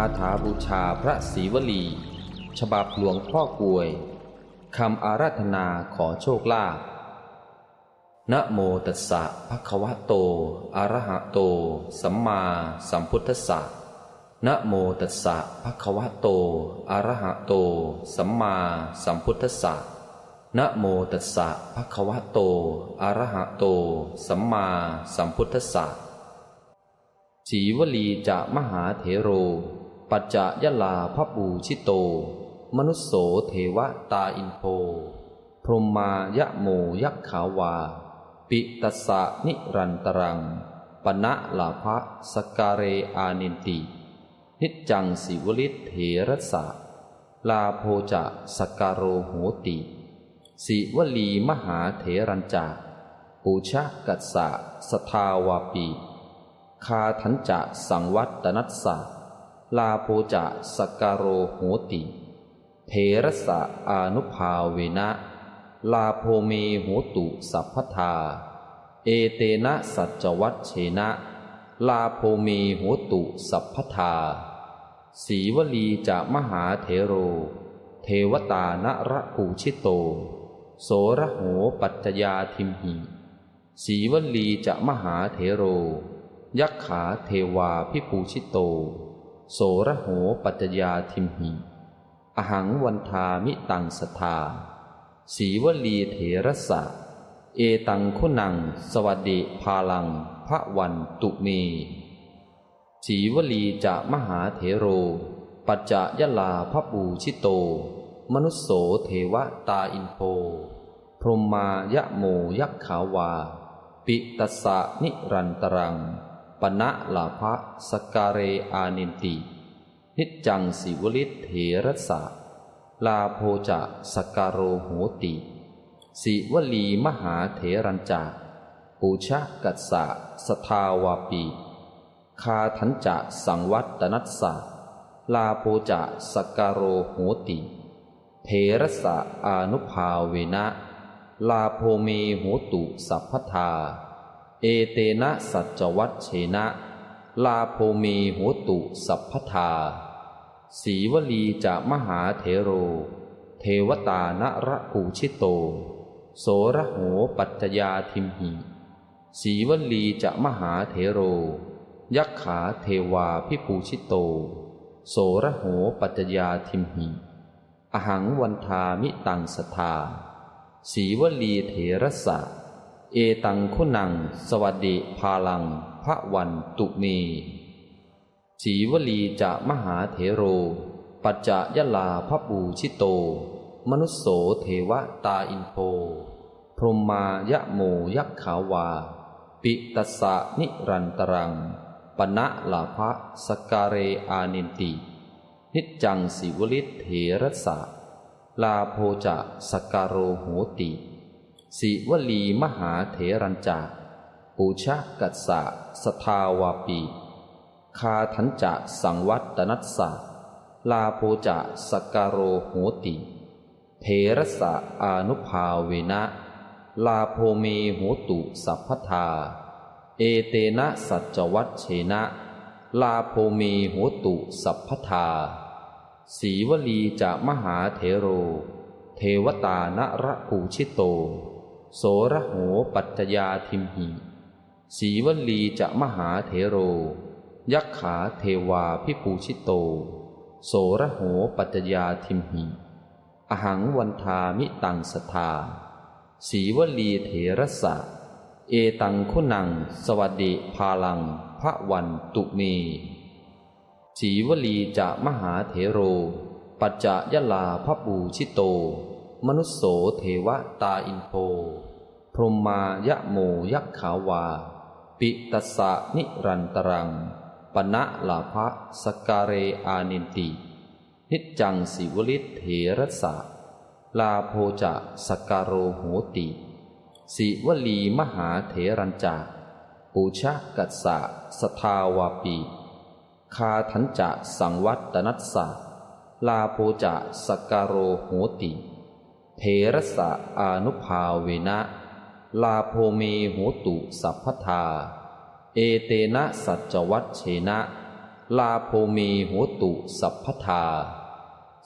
าถาบูชาพระศรีวลี ฉบับหลวงพ่อกลวย คำอาราธนาขอโชคลาภนะโมตัสสะภะคะวะโต อะระหะโต สัมมาสัมพุทธัสสะนะโมตัสสะภะคะวะโต อะระหะโต สัมมาสัมพุทธัสสะนะโมตัสสะภะคะวะโต อะระหะโต สัมมาสัมพุทธัสสะสีวลีจะมหาเถโร ปัจจะยะลาพระบูชิโต มนุสโสเทวตาอินโพพรหมายะโมยักขาวา ปิตัสสะนิรันตรัง ปณะลาภะสกการเรอานินติ นิจจังสิวลิตเถรสะ ลาโพจะสกการโรโหติ สิวลีมหาเถรัญจาปูชะกัสสะสทาวาปี คาทันจะสังวัตนัสสะ ลาโพจะสการโรโหติ เทรสะอนุภาเวนะ ลาโพเมโหตุสัพพทา เอเตนะสัจวัตเชนะ ลาโพเมโหตุสัพพทา สีวลีจะมหาเถโร เทวตานระปูชิโต โสระโหปัจจยาทิมหีสีวลีจะมหาเถโร ยักขาเทวาพิปูชิโต โสระโหปัจจยาทิมหีอหังวันทามิตังสทา สีวลีเถรสะ เอตังคุณัง สวัสดิพาลังพระวันตุเม สีวลีจะมหาเถโร ปัจจะยะลาพระบูชิโต มนุสโสเทวตาอินโพพรหมายะโมยักขาวา ปิตัสสะนิรันตรัง ปณะลาภะสการเรอานินตินิจจังสิวลิตเถรสะลาโพจะสการโรโหติสิวลีมหาเถรัญจาปูชะกัสสะสทาวาปี คาทันจะสังวัตนัสสะลาโพจะสการโรโหติเถรสะอนุภาเวนะ ลาโพเมโหตุสัพพทา เอเตนะสัจวัตเชนะ ลาโพเมโหตุสัพพทา สีวลีจะมหาเถโร เทวตานระปูชิโต โสระโหปัจจยาทิมหีสีวลีจะมหาเถโร ยักขาเทวาพิปูชิโต โสระโหปัจจยาทิมหีอหังวันทามิตังสทา สีวลีเถรสะ เอตังคุณัง สวัสดิพาลังพระวันตุเมสีวลีจะมหาเถโร ปัจจะยะลาพบูชิโต มนุสโสเทวตาอินโพพรหมายะโมยักขาวา ปิตัสสะนิรันตรัง ปณะลาภะสกการเรอานินติ นิจจังสิวลิตเถรสะ ลาโพจะสกการโรโหติ สิวลีมหาเถรัญจาปูชะกัสสะสทาวาปี คาทันจะสังวัตนัสสะลาโพจะสกการโรโหติ เทรสะอนุภาเวนะ ลาโพเมโหตุสัพพทา เอเตนะสัจวัตเชนะ ลาโพเมโหตุสัพพทา สีวลีจะมหาเถโร เทวตานระปูชิโต โสระโหปัจจยาทิมหีสีวลีจะมหาเถโร ยักขาเทวาพิปูชิโต โสระโหปัจจยาทิมหีอหังวันทามิตังสทา สีวลีเถรสะ เอตังคุณัง สวัสดิพาลังพระวันตุเม สีวลีจะมหาเถโร ปัจจะยะลาพบูชิโต มนุสโสเทวตาอินโพพรหมายะโมยักขาวา ปิตสะนิรันตรัง ปณะลาภะสการเรอานินติ นิจจังสิวลิตเถรสะ ลาโพจะสการโรโหติ สิวลีมหาเถรัญจาปูชะกัสสะสทาวาปีคาทันจะสังวัตนัสสะลาโพจะสกการโรโหติ เทรสะอนุภาเวนะ ลาโพเมโหตุสัพพทา เอเตนะสัจวัตเชนะ ลาโพเมโหตุสัพพทา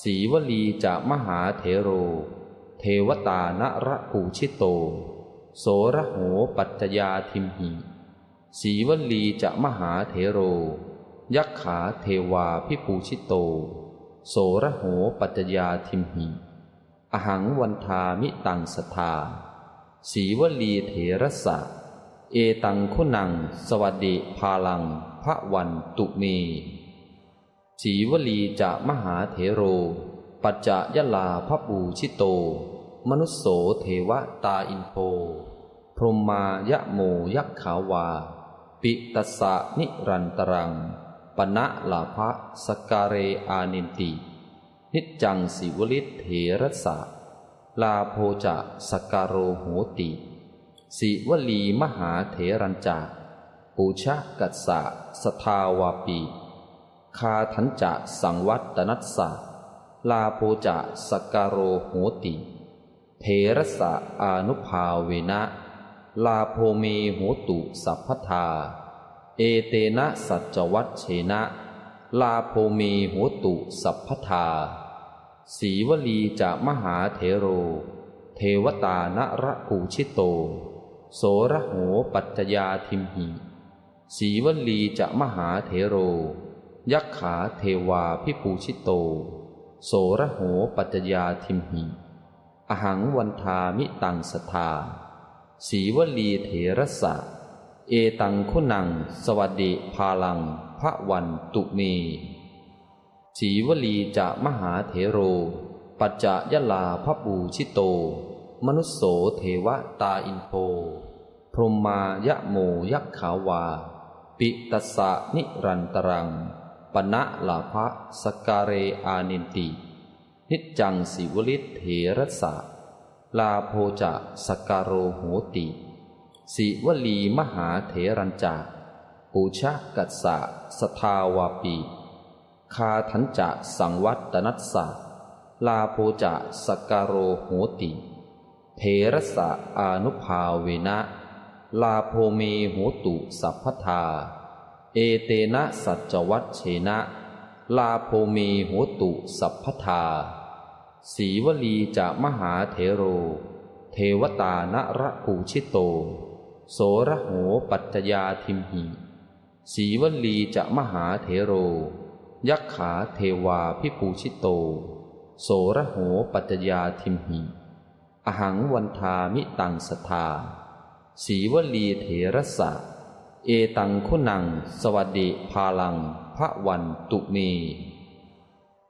สีวลีจะมหาเถโร เทวตานระปูชิโต โสระโหปัจจยาทิมหิ สีวลีจะมหาเถโร ยักขาเทวาพิปูชิโต โสระโหปัจจยาทิมหิ อหังวันทามิตังสทา สีวลีเถรสะ เอตังคุณัง สวัสดิพาลังพระวันตุเม สีวลีจะมหาเถโร ปัจจะยลาพระบูชิโต มนุสโสเทวตาอินโพพรหมายะโมยักขาวา ปิตสะนิรันตรังปณะลาภะสกการเรอานินติ นิจจังสิวลิตเถรสะ ลาโพจะสกการโรโหติ สิวลีมหาเถรัญจาปูชะกัสสะสทาวาปี คาทันจะสังวัตนัสสะ ลาโพจะสกการโรโหติ เถรสะอนุภาเวนะ ลาโพเมโหตุสัพพทา เอเตนะสัจวัตเชนะลาโพเมโหตุสัพพทา สีวลีจะมหาเถโร เทวตานระปูชิโต โสระโหปัจจยาทิมหิสีวลีจะมหาเถโร ยักขาเทวาพิปูชิโต โสระโหปัจจยาทิมหิอหังวันทามิตังสทาสีวลีเถระสะ เอตังคุณัง สวัสดิพาลังพระวันตุเม สีวลีจะมหาเถโร ปัจจะยลาพระบูชิโต มนุสโสเทวตาอินโพพรหมายะโมยักขาวา ปิตัสสะนิรันตรัง ปณะลาภะสการเรอานินติ นิจจังสิวลิตเถระสะ ลาโพจะสกการโรโหติ สิวลีมหาเถรัญจาปูชะกัสสะสทาวาปี คาทันจะสังวัตนัสสะลาโพจะสกการโรโหติเถรสะอนุภาเวนะ ลาโพเมโหตุสัพพทา เอเตนะสัจวัตเชนะ ลาโพเมโหตุสัพพทา สีวลีจะมหาเถโร เทวตานระปูชิโต โสระโหปัจจยาทิมหิ สีวลีจะมหาเถโร ยักขาเทวาพิปูชิโต โสระโหปัจจยาทิมหิ อหังวันทามิตังสทา สีวลีเถรสะ เอตังคุณัง สวัสดิพาลังพระวันตุเม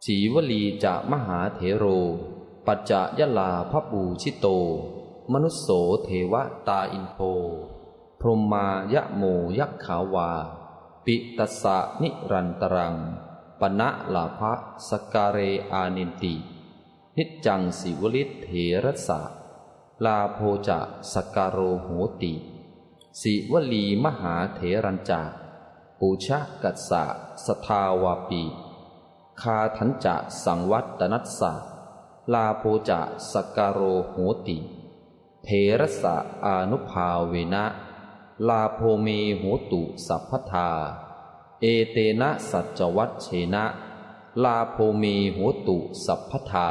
สีวลีจะมหาเถโร ปัจจะยลาพระูชิโต มนุสโสเทวตาอินโพพรหมายะโมยักขาวา ปิตสะนิรันตรัง ณะลาภะสการเรอานินติ นิจจังสิวลิตเถรสะลาโพจะสการโรโหติ สิวลีมหาเถรัญจาปูชะกัสสะสทาวาปีคาทันจะสังวัตนัสสะลาโพจะสการโรโหติ เถรสะอนุภาเวนะ ลาโพเมโหตุสัพพทา เอเตนะสัจวัตเชนะ ลาโพเมโหตุสัพพทา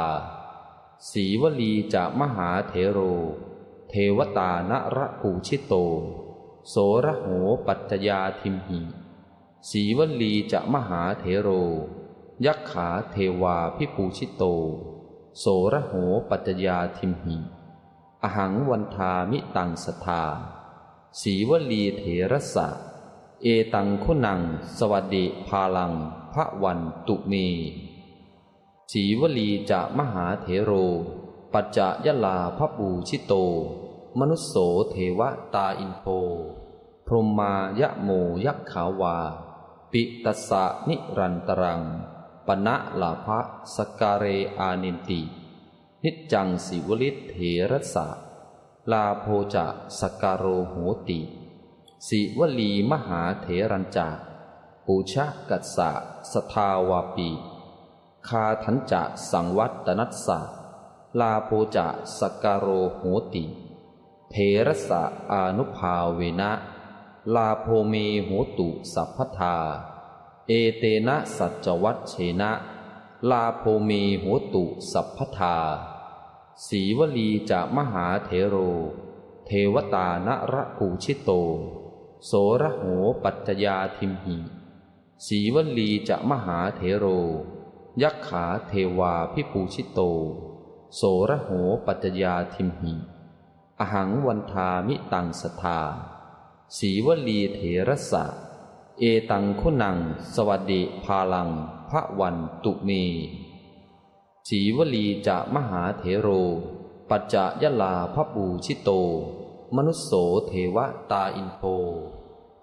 สีวลีจะมหาเถโร เทวตานระปูชิโต โสระโหปัจจยาทิมหิ สีวลีจะมหาเถโร ยักขาเทวาพิปูชิโต โสระโหปัจจยาทิมหิ อหังวันทามิตังสทา สีวลีเถรสะ เอตังคุณัง สวัสดิพาลังพระวันตุเมสีวลีจะมหาเถโร ปัจจะยลาพระบูชิโต มนุสโสเทวตาอินโพพรหมายะโมยักขาวา ปิตัสสะนิรันตรัง ปณะลาภะสกการเรอานินติ นิจจังสิวลิเถรสะ ลาโพจะสกการโรโหติ สิวลีมหาเถรัญจาปูชะกัสสะสทาวาปี คาทันจะสังวัตนัสสะลาโพจะสการโรโหติเถรสะอนุภาเวนะ ลาโพเมโหตุสัพพทา เอเตนะสัจวัตเชนะ ลาโพเมโหตุสัพพทา สีวลีจะมหาเถโร เทวตานระปูชิโต โสระโหปัจจยาทิมหิสีวลีจะมหาเถโร ยักขาเทวาพิปูชิโต โสระโหปัจจยาทิมหิอหังวันทามิตังสทา สีวลีเถระสะ เอตังคุณัง สวัสดิพาลังพระวันตุเม สีวลีจะมหาเถโร ปัจจะยลาพระบูชิโต มนุสโสเทวตาอินโท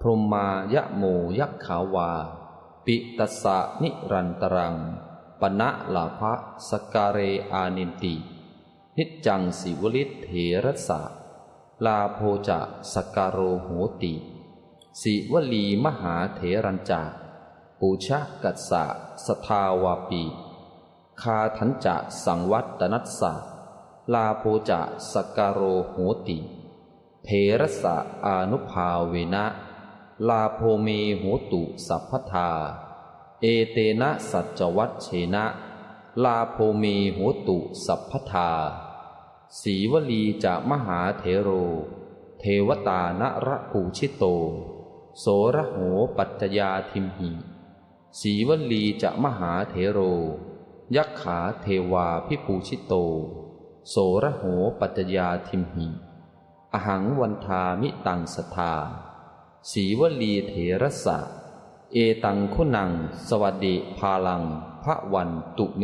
พรหมายะโมยักขาวา ปิตสะนิรันตรัง ปณะลาภะสการเรอานินติ นิจจังสิวลิตเถรสะ ลาโพจะสการโรโหติ สิวลีมหาเถรัญจาปูชะกัสสะสทาวาปี คาทันจะสังวัตตนัสสะลาโพจะสกการโรโหติ เทรสะอานุภาเวนะ ลาโพเมโหตุสัพพทา เอเตนะสัจวัตเชนะ ลาโพเมโหตุสัพพทา สีวลีจะมหาเถโร เทวตานระปูชิโต โสระโหปัจจยาทิมหิสีวลีจะมหาเถโร ยักขาเทวาพิปูชิโต โสระโหปัจจยาทิมหิ อหังวันทามิตังสทา สีวลีเถระสะ เอตังคุณัง สวัสดิพาลังพระวันตุเม